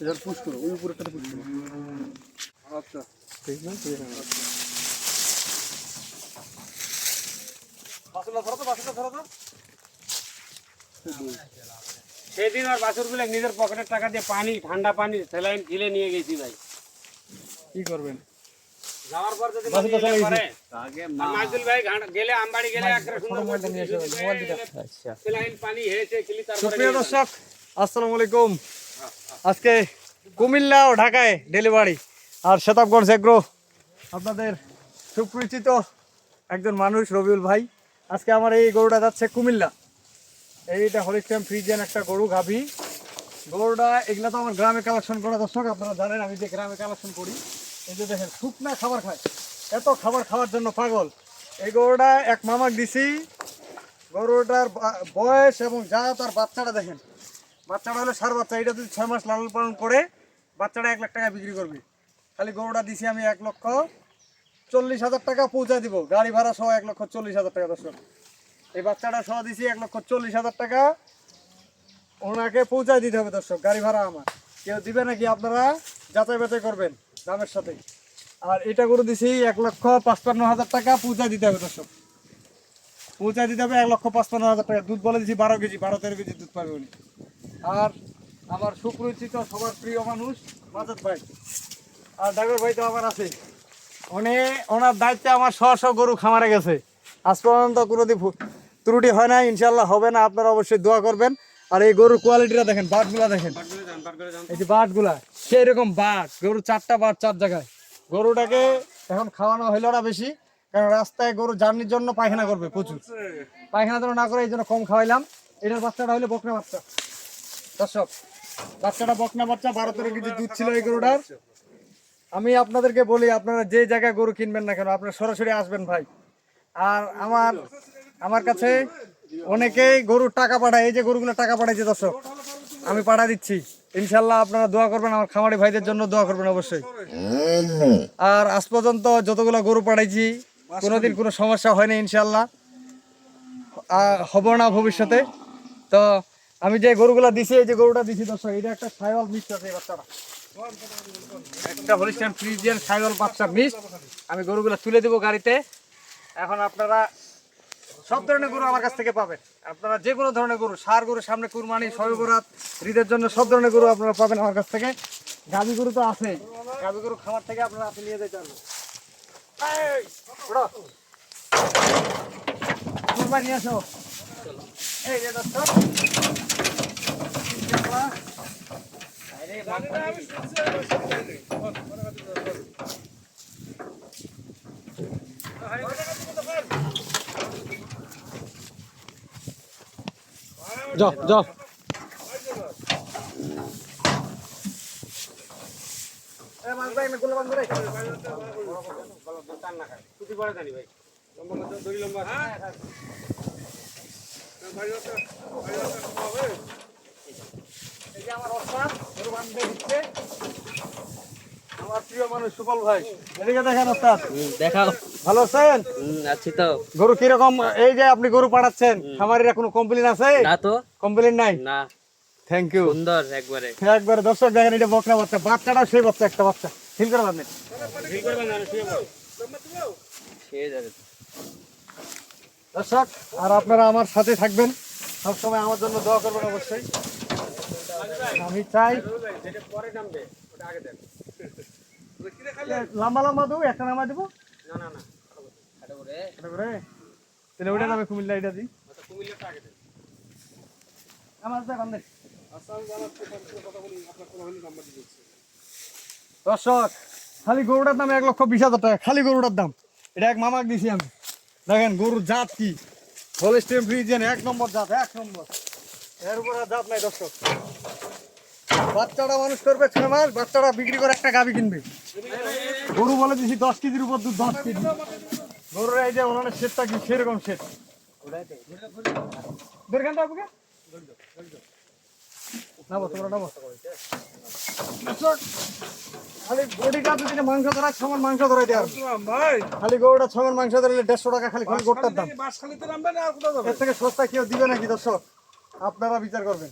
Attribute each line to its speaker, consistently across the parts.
Speaker 1: এটার পুশ করো ওই উপরেরটাতে পুশ করো আচ্ছা ঠিক না ঠিক আছে বাসুলা ধরো তো বাসুলা ধরো তো
Speaker 2: সেদিন আর বাছুরগুলো নিজের পকেটের টাকা দিয়ে পানি ঠান্ডা পানি স্যালাইন ঢিলে নিয়ে গেছি ভাই
Speaker 1: কি করবেন
Speaker 2: যাওয়ার পর যদি
Speaker 1: বাছুর তো চালিয়েছি।
Speaker 2: করে মাইজুল ভাই ঘাট- গেলে আমবাড়ি গেলে একটা সুন্দর
Speaker 1: মোবাইলটা নিয়ে এসো মোবাইল দিটা
Speaker 2: স্যালাইন পানি হয়েছে কিলি তারপরে
Speaker 1: সুপ্রিয় দর্শক আসসালামু আলাইকুম আজকে কুমিল্লা ও ঢাকায় ডেলিভারি আর শতাবগঞ্জ এগ্রো, আপনাদের সুপরিচিত একজন মানুষ, রবিউল ভাই। আজকে আমার এই গরুটা যাচ্ছে কুমিল্লা। এইটা হলিস্টাম ফ্রিজেন একটা গরু, গাভী। গরুটা এগুলা তো আমার গ্রামে কালেকশন করা দর্শক, আপনারা জানেন, আমি যে গ্রামে কালেকশন করি, এই যে দেখেন, শুকনা খাবার খায়। এত খাবার খাওয়ার জন্য পাগল। এই গরুটা এক মামাক দিছি। গরুটার বয়স এবং যা তার বাচ্চাটা দেখেন। বাচ্চাটা হলো সার বাচ্চা এটা যদি ছয় মাস লালন পালন করে, বাচ্চাটা এক লাখ টাকা বিক্রি করবে। খালি গরুটা দিছি আমি এক লক্ষ চল্লিশ হাজার টাকা পৌঁছা দিব। গাড়ি ভাড়া সহ এক লক্ষ চল্লিশ হাজার টাকা, দর্শক। এই বাচ্চাটা সহ দিছি এক লক্ষ চল্লিশ হাজার টাকা। ওনাকে পৌঁছায় দিতে হবে, দর্শক, গাড়ি ভাড়া আমার। কেউ দিবে নাকি আপনারা? যাচাই বাছাই করবেন দামের সাথে। আর এটা করে দিছি এক লক্ষ পাঁচপান্ন হাজার টাকা, পৌঁছায় দিতে হবে, দর্শক। পৌঁছায় দিতে হবে এক লক্ষ পাঁচপান্ন হাজার টাকা। দুধ বলে দিছি বারো কেজি, বারো তেরো কেজি দুধ পাবে উনি। আর আমার সুপরিচিত, সবার প্রিয় মানুষ মাজত ভাই। আর ড্রাইভার ভাই, তো আমার আছে। উনি, ওনার দায়িত্বে আমার শ শ গরু খামারে গেছে। আজ পর্যন্ত ভু- ত্রুটি হয় না ইনশাল্লাহ হবে না, আপনারা অবশ্যই দোয়া করবেন। আর এই গরুর কোয়ালিটিটা দেখেন, বাটগুলা দেখেন। এই যে বাটগুলা সেই রকম বাট গরু চারটা বাট চার জায়গায়। গরুটাকে এখন খাওয়ানো হইল না বেশি, কারণ রাস্তায় গরু জার্নির জন্য পায়খানা করবে প্রচুর। পায়খানা যেন না করে এই জন্য কম খাওয়াইলাম। এটার বাচ্চাটা হইলে বকনা বাচ্চা। দর্শক, বাচ্চাটা বকনা বাচ্চা, বারো তেরো কেজি দুধ ছিল এই গরুটার। আমি আপনাদেরকে বলি, আপনারা যে জায়গায় গরু কিনবেন না কেন, আপনারা সরাসরি আসবেন ভাই। আর আমার আমার কাছে অনেকেই গরুর টাকা পাঠায়, এই যে গরুগুলো টাকা পাঠাইছে দর্শক, আমি পাঠা দিচ্ছি। ইনশাল্লাহ আপনারা দোয়া করবেন, আমার খামারি ভাইদের জন্য দোয়া করবেন অবশ্যই। আর আজ পর্যন্ত যতগুলো গরু পাঠাইছি, কোনোদিন কোনো সমস্যা হয়নি ইনশাল্লাহ। হব না ভবিষ্যতে। তো আমি যে গরুগুলা দিছি, এই যে গরুটা দিছি দর্শক, এটা একটা সাইওয়াল মিক্স আছে এই বাচ্চাটা। একটা হলিস্টাইন ফ্রিজিয়ান সাইওয়াল বাচ্চা মিক্স আমি গরুগুলা তুলে দেবো গাড়িতে। এখন আপনারা সব ধরনের গরু আমার কাছ থেকে পাবেন। আপনারা যে কোনো ধরনের গরু, সার গরু, সামনে কুরবানি সয়বরাত ঈদের জন্য সব ধরনের গরু আপনারা পাবেন আমার কাছ থেকে। গাভী গরু তো আছেই গাভী গরু খামার থেকে আপনারা আপনি নিয়ে যেতে পারবেন। কুরবানি আসো। এই যে দর্শক যাও যাও
Speaker 2: লম্বা করে দড়ি লম্বা আছে।
Speaker 1: এই যে আমার ওস্তাদ গরু আমার প্রিয় মানুষ সুপল ভাই এদিকে দেখেন ওস্তাদ।
Speaker 3: দেখাও।
Speaker 1: ভালো আছেন?
Speaker 3: আছি তো।
Speaker 1: গরু কীরকম এই যে আপনি গরু পাঠাচ্ছেন খামারিরা কোনো কমপ্লেন আছে?
Speaker 3: না তো।
Speaker 1: কমপ্লেন নাই?
Speaker 3: না।
Speaker 1: থ্যাংক ইউ
Speaker 3: সুন্দর একবারে।
Speaker 1: একবারে দর্শক দেখেন এটা বকনা বাচ্চা বাচ্চাটাও সেই বাচ্চা একটা বাচ্চা। ফিল করে পারবেন
Speaker 2: ঠিক করবেন না, শুয়ে পড়ো।
Speaker 3: সে যাবে।
Speaker 1: দর্শক আর আপনারা আমার সাথে থাকবেন। সবসময় আমার জন্য দোয়া করবেন অবশ্যই। আমি চাই লম্বা লম্বা দেবো, একটা নামা দেবো? তাহলে নামে কুমিল্লা এটা দিই। দর্শক, খালি গরুটার দাম এক লক্ষ বিশ হাজার টাকা, খালি গরুটার দাম। এটা এক মামাক দিছি আমি। দেখেন, গরুর জাত কি? হোলস্টেম ফ্রিজিয়ান এক নম্বর জাত, এক নম্বর। এর উপর জাত নাই দর্শক। বাচ্চাটা মানুষ করবে ছয় মাস বাচ্চাটা বিক্রি করে একটা গাবি কিনবে। গরু বলে দিছি দশ কেজির উপর দুধ দশ কেজি। গরুর এই যে ওনার শেটটা কি সেরকম শেট দরকার আপনাকে নাবো তোমরা নাবো খালি বডিটা যদি না মাংস ধরা মাংস
Speaker 4: ভাই।
Speaker 1: খালি গরুটা মাংস ধরলে দেড়শো টাকা খালি খালি গোটার দাম।
Speaker 4: বাসখালিতে নামবে না আর কোথাও যাবে?
Speaker 1: এর থেকে সস্তা কেউ দিবে নাকি দর্শক? আপনারা বিচার করবেন।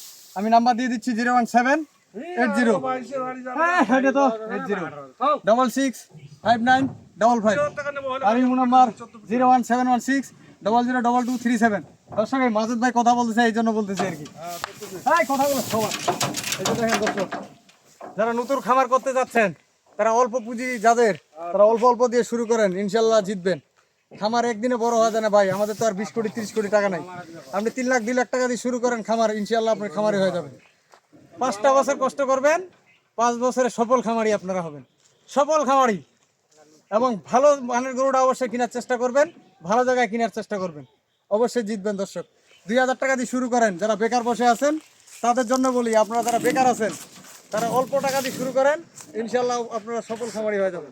Speaker 1: আমি নাম্বার দিয়ে দিচ্ছি zero one
Speaker 4: seven eight zero.
Speaker 1: হ্যাঁ তো eight zero. Double six five
Speaker 4: nine double five.
Speaker 1: আর imo number zero one seven one six double zero double two three seven. দর্শক এই মাজুদ ভাই কথা বলতেছে, এই জন্য বলতেছে আর কি। হ্যাঁ কথা বলো সবার এই যে দেখেন যারা নতুন খামার করতে যাচ্ছেন, তারা অল্প পুঁজি যাদের, তারা অল্প অল্প দিয়ে শুরু করেন, ইনশাল্লাহ জিতবেন। খামার একদিনে বড় হওয়া যায় না ভাই। আমাদের তো আর বিশ কোটি, তিরিশ কোটি টাকা নাই। আপনি তিন লাখ, দুই লাখ টাকা দিয়ে শুরু করেন খামার ইনশাল্লাহ আপনার খামারি হয়ে যাবে। পাঁচটা বছর কষ্ট করবেন, পাঁচ বছরে সফল খামারি আপনারা হবেন। সফল খামারি এবং ভালো মানের গরুটা অবশ্যই কেনার চেষ্টা করবেন, ভালো জায়গায় কেনার চেষ্টা করবেন। অবশ্যই জিতবেন দর্শক। দুই হাজার টাকা দিয়ে শুরু করেন, যারা বেকার বসে আছেন, তাদের জন্য বলি, আপনারা যারা বেকার আছেন, তারা অল্প টাকা দিয়ে শুরু করেন ইনশাল্লাহ আপনারা সফল খামারি হয়ে যাবেন।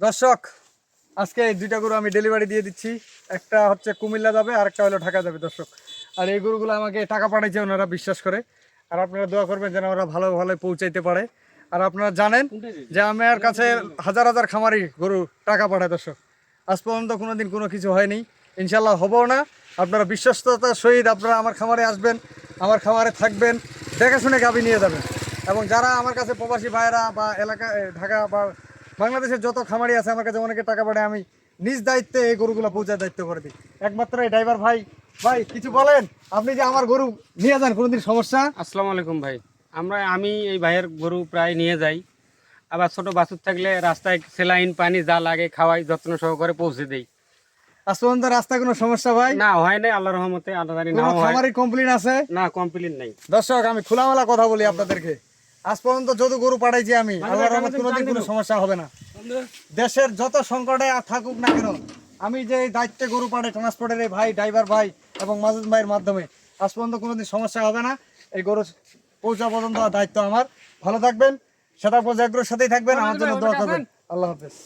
Speaker 1: দর্শক, আজকে এই দুইটা গরু আমি ডেলিভারি দিয়ে দিচ্ছি। একটা হচ্ছে কুমিল্লা যাবে আর একটা হলো ঢাকা যাবে, দর্শক। আর এই গরুগুলো আমাকে টাকা পাঠাইছে ওনারা, বিশ্বাস করে। আর আপনারা দোয়া করবেন যেন ওরা ভালো ভালো পৌঁছাইতে পারে। আর আপনারা জানেন যে আমার কাছে হাজার হাজার খামারি গরু টাকা পাঠায় দর্শক। আজ পর্যন্ত কোনো দিন কোনো কিছু হয়নি। ইনশাল্লাহ হবও না। আপনারা বিশ্বস্ততার সহিত আপনারা আমার খামারে আসবেন, আমার খামারে থাকবেন। দেখে শুনে গাবি নিয়ে যাবেন। এবং যারা আমার কাছে প্রবাসী ভাইয়েরা বা এলাকা ঢাকা বা বাংলাদেশের যত খামারি আছে আমার কাছে অনেকে টাকা পাঠায় আমি নিজ দায়িত্বে এই গরুগুলো পৌঁছার দায়িত্ব করে দিই। একমাত্র এই ড্রাইভার ভাই। ভাই কিছু বলেন? আপনি যে আমার গরু নিয়ে যান কোনোদিন সমস্যা?
Speaker 2: আসসালামু আলাইকুম ভাই। আমরা আমি এই ভাইয়ের গরু প্রায় নিয়ে যাই। আবার ছোট বাছুর থাকলে রাস্তায় সেলাইন পানি যা লাগে খাওয়াই যত্ন সহকারে পৌঁছে দেই।
Speaker 1: আজ পর্যন্ত রাস্তায় কোনো সমস্যা ভাই?
Speaker 2: না হয় নাই আল্লাহ রহমতে আল্লাহ জানি
Speaker 1: কোনো
Speaker 2: নাও
Speaker 1: কমপ্লেন আছে?
Speaker 2: না কমপ্লিট নাই।
Speaker 1: দর্শক আমি খোলামেলা কথা বলি আপনাদেরকে। আজ পর্যন্ত যত গরু পাঠাইছি আমি আল্লাহর রহমত কোনোদিন কোনো সমস্যা হবে না। দেশের যত সংকটে আর থাকুক না কেন আমি যে এই দায়িত্বে গরু পাঠাই ট্রান্সপোর্টের এই ভাই ড্রাইভার ভাই এবং মাজুদ ভাইয়ের মাধ্যমে আজ পর্যন্ত কোনোদিন সমস্যা হবে না। এই গরু পৌঁছা পর্যন্ত দায়িত্ব আমার। ভালো থাকবেন সেটা পর্যায়ে সাথেই থাকবেন আমার জন্য দোয়া করবেন। আল্লাহ হাফেজ।